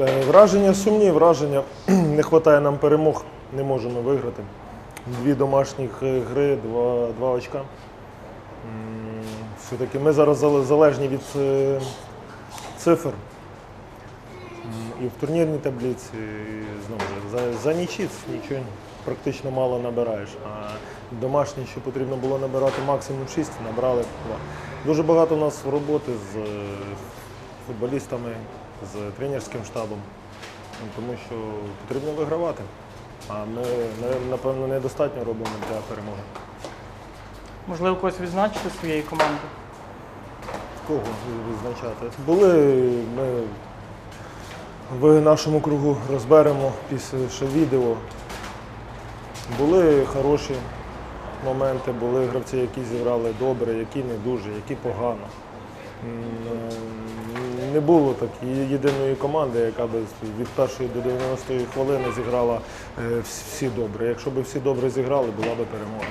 Е, Враження сумні, враження не вистачає нам перемог, не можемо виграти. Дві домашніх е, гри, два, два очка. Все-таки ми зараз залежні від е, цифр. І в турнірній таблиці, знову ж, за, за нічіць нічого практично мало набираєш. А домашні, що потрібно було набирати максимум 6, набрали 2. Дуже багато у нас роботи з футболістами, з тренерським штабом, Ну, тому що потрібно вигравати. А ми, на- напевно, недостатньо робимо для перемоги. Можливо, когось відзначити своєї команди? Кого відзначати? Були ми в нашому кругу розберемо після ще відео. Були хороші моменти, були гравці, які зіграли добре, які не дуже, які погано. Не було так єдиної команди, яка б від першої до 90-ї хвилини зіграла е, всі добре. Якщо б всі добре зіграли, була б перемога.